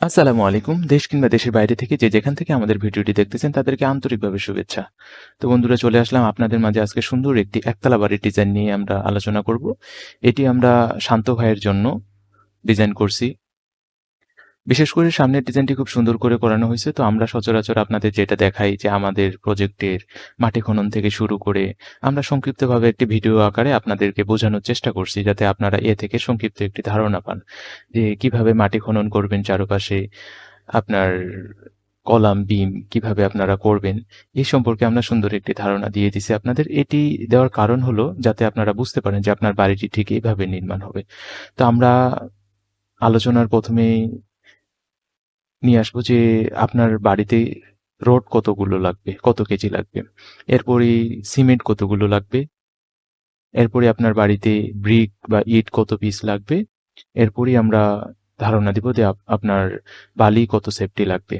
আসসালামু আলাইকুম। দেশ কিংবা দেশের বাইরে থেকে যে যেখান থেকে আমাদের ভিডিওটি দেখতেছেন, তাদেরকে আন্তরিকভাবে শুভেচ্ছা। তো বন্ধুরা, চলে আসলাম আপনাদের মাঝে আজকে সুন্দর একটি একতলা বাড়ির ডিজাইন নিয়ে আমরা আলোচনা করব। এটি আমরা শান্ত ভাইয়ের জন্য ডিজাইন করছি। বিশেষ করে সামনের ডিজাইনটি খুব সুন্দর করে করানো হয়েছে, তো আমরা সচরাচর আপনাদের যেটা দেখাই যে আমাদের প্রজেক্টের মাটি খনন থেকে শুরু করে আমরা সংক্ষিপ্তভাবে একটি ভিডিও আকারে আপনাদেরকে বোঝানোর চেষ্টা করছি, যাতে আপনারা এ থেকে সংক্ষিপ্ত একটি ধারণা পান যে কীভাবে মাটি খনন করবেন চারপাশে, আপনার কলাম, বিম কীভাবে আপনারা করবেন এই সম্পর্কে আমরা সুন্দর একটি ধারণা দিয়ে দিছি আপনাদের। এটি দেওয়ার কারণ হলো যাতে আপনারা বুঝতে পারেন যে আপনার বাড়িটি ঠিক এইভাবে নির্মাণ হবে। তো আমরা আলোচনার প্রথমেই নিয়ে আসব যে আপনার বাড়িতে রড কতগুলো লাগবে, কত কেজি লাগবে? এরপরে সিমেন্ট কতগুলো লাগবে? এরপরে আপনার বাড়িতে ব্রিক বা ইট কত পিস লাগবে? এরপরই আমরা ধারণা দিব যে আপ- আপনার বালি কত সেফটি লাগবে।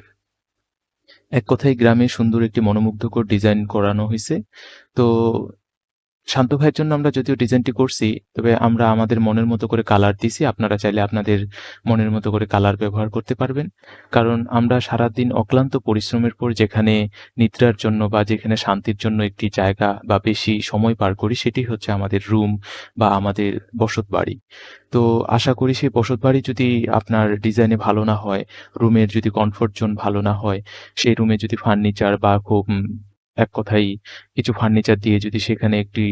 এক কথায় গ্রামে সুন্দর একটি মনোমুগ্ধকর ডিজাইন করানো হয়েছে। তো শান্ত ভাইয়ের জন্য আমরা যদিও ডিজাইনটি করছি, তবে আমরা আমাদের মনের মতো করে কালার দিছি। আপনারা চাইলে আপনাদের মনের মতো করে কালার ব্যবহার করতে পারবেন। কারণ আমরা সারাদিন অক্লান্ত পরিশ্রমের পর যেখানে নিদ্রার জন্য বা যেখানে শান্তির জন্য একটি জায়গা বা বেশি সময় পার করি, সেটি হচ্ছে আমাদের রুম বা আমাদের বসত বাড়ি। তো আশা করি সেই বসত বাড়ি যদি আপনার ডিজাইনে ভালো না হয় রুমের যদি কমফোর্ট জোন ভালো না হয়, সেই রুমে যদি ফার্নিচার বা খুব এক কথায় কিছু ফার্নিচার দিয়ে যদি সেখানে একটি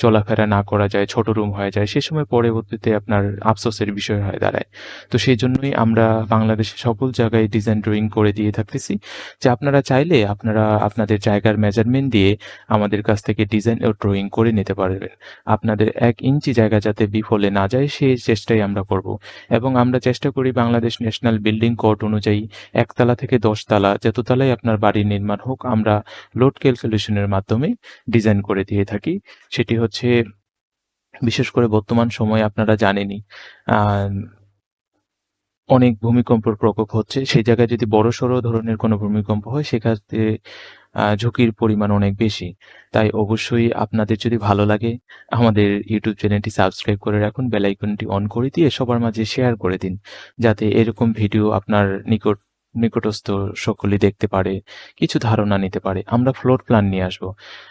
চলাফেরা না করা যায়, ছোট রুম হয়ে যায়, সে সময় পরবর্তীতে আপনার আফসোসের বিষয় হয়ে দাঁড়ায়। তো সেই জন্যই আমরা বাংলাদেশে সকল জায়গায় ডিজাইন ড্রয়িং করে দিয়ে থাকতেছি, যে আপনারা চাইলে আপনারা আপনাদের জায়গার মেজারমেন্ট দিয়ে আমাদের কাছ থেকে ডিজাইন ও ড্রয়িং করে নিতে পারবেন। আপনাদের এক ইঞ্চি জায়গা যাতে বিফলে না যায় সেই চেষ্টাই আমরা করব। এবং আমরা চেষ্টা করি বাংলাদেশ ন্যাশনাল বিল্ডিং কোড অনুযায়ী একতলা থেকে দশতলা, যততলাই আপনার বাড়ির নির্মাণ হোক, আমরা লোড ক্যালকুলেশনের মাধ্যমে ডিজাইন করে দিয়ে থাকি। সেটি হচ্ছে বিশেষ করে বর্তমান সময়ে আপনারা জানেনই অনেক ভূমিকম্পের প্রকোপ হচ্ছে। সেই জায়গায় যদি বড় সড়ো ধরনের কোনো ভূমিকম্প হয়, সেক্ষেত্রে ঝুঁকির পরিমাণ অনেক বেশি। তাই অবশ্যই আপনাদের যদি ভালো লাগে, আমাদের ইউটিউব চ্যানেলটি সাবস্ক্রাইব করে রাখুন, বেল আইকনটি অন করে দিয়ে সবার মাঝে শেয়ার করে দিন, যাতে এরকম ভিডিও আপনার নিকট নিকটস্থ সকলে দেখতে পারে, কিছু ধারণা নিতে পারে। আমরা ফ্লোর প্ল্যান নিয়ে আসব।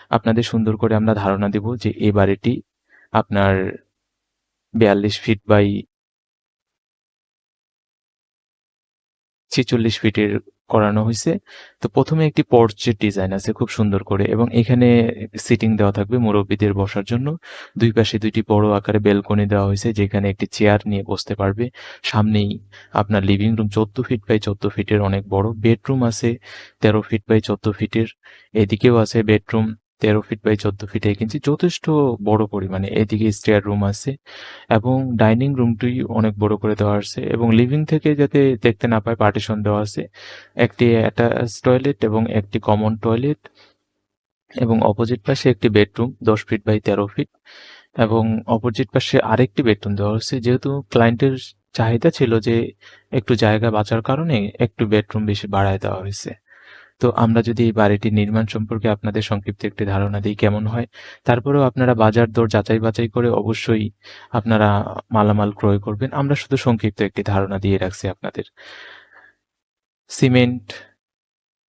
আপনাদের সুন্দর করে আমরা ধারণা দেব যে এই বাড়িটি আপনার বিয়াল্লিশ ফিট বাই ছেচল্লিশ ফিটের করানো হয়েছে তো প্রথমে একটি পর্চের ডিজাইন আছে খুব সুন্দর করে এবং এখানে সিটিং দেওয়া থাকবে মুরব্বীদের বসার জন্য। দুই পাশে দুইটি বড় আকারে বেলকনি দেওয়া হয়েছে যেখানে একটি চেয়ার নিয়ে বসতে পারবে। সামনেই আপনার লিভিং রুম চোদ্দ ফিট বাই চোদ্দ ফিটের অনেক বড়। বেডরুম আছে তেরো ফিট বাই চোদ্দ ফিটের এদিকেও আছে বেডরুম তেরো ফিট বাই চোদ্দ ফিটে কিন্তু যথেষ্ট বড় পরিমাণে। এদিকে স্টেয়ার রুম আছে এবং ডাইনিং রুমটি অনেক বড় করে দেওয়া আছে এবং লিভিং থেকে যাতে দেখতে না পায় পার্টিশন দেওয়া আছে। একটি অ্যাটাচ টয়লেট এবং একটি কমন টয়লেট এবং অপোজিট পাশে একটি বেডরুম দশ ফিট বাই তেরো ফিট এবং অপোজিট পাশে আরেকটি বেডরুম দেওয়া হচ্ছে যেহেতু ক্লায়েন্টের চাহিদা ছিল যে একটু জায়গা বাঁচার কারণে একটু বেডরুম বেশি বাড়ায় দেওয়া হয়েছে। তো আমরা যদি এই বাড়িটির নির্মাণ সম্পর্কে আপনাদের সংক্ষিপ্ত একটি ধারণা দিই, কেমন হয়? তারপরেও আপনারা বাজার দর যাচাই বাছাই করে অবশ্যই আপনারা মালামাল ক্রয় করবেন। আমরা শুধু সংক্ষিপ্ত একটি ধারণা দিয়ে রাখছি আপনাদের। সিমেন্ট,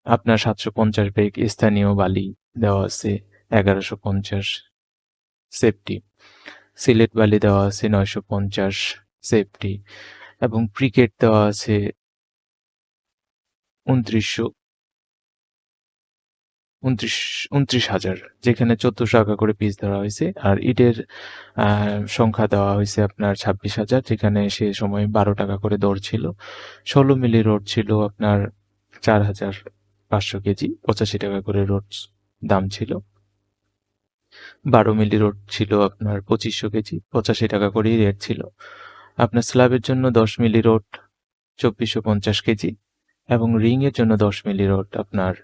আপনার সাতশো পঞ্চাশ ব্যাগ স্থানীয় বালি দেওয়া আছে, এগারোশো পঞ্চাশ সেফটি। সিলেট বালি দেওয়া আছে, নয়শো পঞ্চাশ সেফটি। এবং ক্রিকেট দেওয়া আছে, উনত্রিশশো উনত্রিশ উনত্রিশ হাজার, যেখানে চোদ্দশো টাকা করে পিস ধরা হয়েছে। আর ইটের সংখ্যা দেওয়া হয়েছে আপনার ছাব্বিশ হাজার, যেখানে সে সময় বারো টাকা করে দর ছিল। ষোলো মিলি রোড ছিল আপনার চার হাজার পাঁচশো কেজি, পঁচাশি টাকা করে রোড দাম ছিল। বারো মিলি রোড ছিল আপনার পঁচিশশো কেজি, পঁচাশি টাকা করেই রেট ছিল। আপনার স্ল্যাবের জন্য দশ মিলি রোড, চব্বিশশো পঞ্চাশ কেজি, এবং রিং এর জন্য দশ মিলি রোড আপনার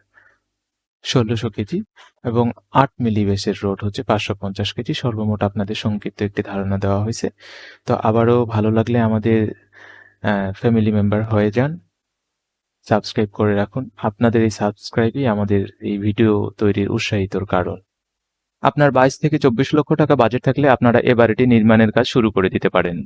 ষোলোশো কেজি এবং আট মিলি বেসের রোড হচ্ছে পাঁচশো পঞ্চাশ কেজি। সর্বমোট আপনাদের সংক্ষিপ্ত একটি ধারণা দেওয়া হয়েছে। তো আবারও ভালো লাগলে আমাদের ফ্যামিলি মেম্বার হয়ে যান। সাবস্ক্রাইব করে রাখুন। আপনাদের এই সাবস্ক্রাইবই আমাদের এই ভিডিও তৈরির উৎসাহিতর কারণ। আপনার বাইশ থেকে চব্বিশ লক্ষ টাকা বাজেট থাকলে আপনারা এ বাড়িটি নির্মাণের কাজ শুরু করে দিতে পারেন।